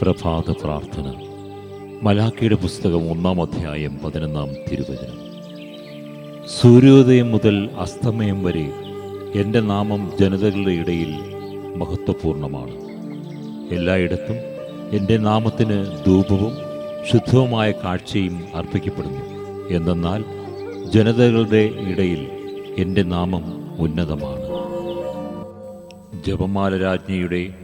പ്രഭാത പ്രാർത്ഥന. മലാക്കിയുടെ പുസ്തകം ഒന്നാം അധ്യായം പതിനൊന്നാം തിരുവചനം. സൂര്യോദയം മുതൽ അസ്തമയം വരെ എന്റെ നാമം ജനതകളുടെ ഇടയിൽ മഹത്വപൂർണമാണ്. എല്ലായിടത്തും എന്റെ നാമത്തിന് ധൂപവും ശുദ്ധവുമായ കാഴ്ചയും അർപ്പിക്കപ്പെടുന്നു. എന്തെന്നാൽ ജനതകളുടെ ഇടയിൽ എന്റെ നാമം ഉന്നതമാണ്. ജപമാല രാജ്ഞിയുടെ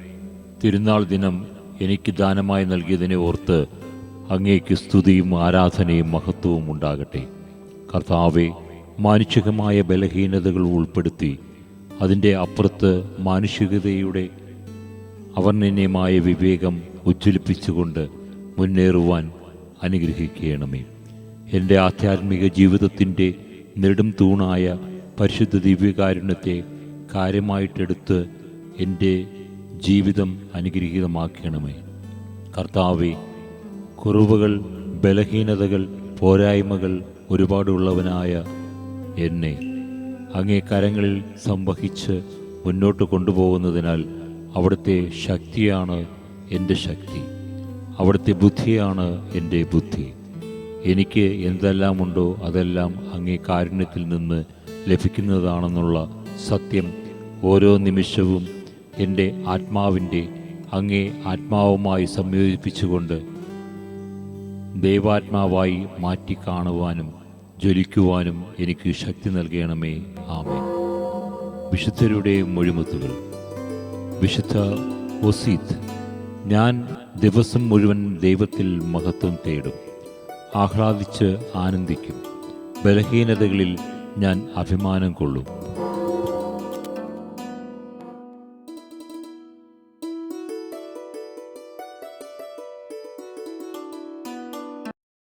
തിരുനാൾ ദിനം എനിക്ക് ദാനമായി നൽകിയതിനെ ഓർത്ത് അങ്ങേക്ക് സ്തുതിയും ആരാധനയും മഹത്വവും ഉണ്ടാകട്ടെ. കർത്താവെ മാനുഷികമായ ബലഹീനതകൾ ഉൾപ്പെടുത്തി അതിന്റെ അപ്പുറത്ത് മാനുഷികതയുടെ അവർണന്യമായ വിവേകം ഉജ്ജ്വലിപ്പിച്ചുകൊണ്ട് മുന്നേറുവാൻ അനുഗ്രഹിക്കണമേ. എന്റെ ആധ്യാത്മിക ജീവിതത്തിന്റെ നെടും തൂണായ പരിശുദ്ധ ദിവ്യകാരുണ്യത്തെ കാര്യമായിട്ടെടുത്ത് എന്റെ ജീവിതം അനുഗ്രഹീതമാക്കണമേ. കർത്താവെ കുറവുകൾ ബലഹീനതകൾ പോരായ്മകൾ ഒരുപാടുള്ളവനായ എന്നെ അങ്ങേ കരങ്ങളിൽ സംവഹിച്ച് മുന്നോട്ട് കൊണ്ടുപോകുന്നതിനാൽ അവിടുത്തെ ശക്തിയാണ് എന്റെ ശക്തി. അവിടുത്തെ ബുദ്ധിയാണ് എന്റെ ബുദ്ധി. എനിക്ക് എന്തെല്ലാമുണ്ടോ അതെല്ലാം അങ്ങേ കാരുണ്യത്തിൽ നിന്ന് ലഭിക്കുന്നതാണെന്നുള്ള സത്യം ഓരോ നിമിഷവും എന്റെ ആത്മാവിന്റെ അങ്ങേ ആത്മാവുമായി സംയോജിപ്പിച്ചുകൊണ്ട് ദൈവാത്മാവായി മാറ്റി കാണുവാനും ജ്വലിക്കുവാനും എനിക്ക് ശക്തി നൽകണമേ. ആമേ വിശുദ്ധരുടെ മൊഴിമുത്തുകൾ. വിശുദ്ധ ഒസീത്ത് ഞാൻ ദിവസം മുഴുവൻ ദൈവത്തിൽ മഹത്വം തേടും. ആഹ്ലാദിച്ച് ആനന്ദിക്കും. ബലഹീനതകളിൽ ഞാൻ അഭിമാനം കൊള്ളും.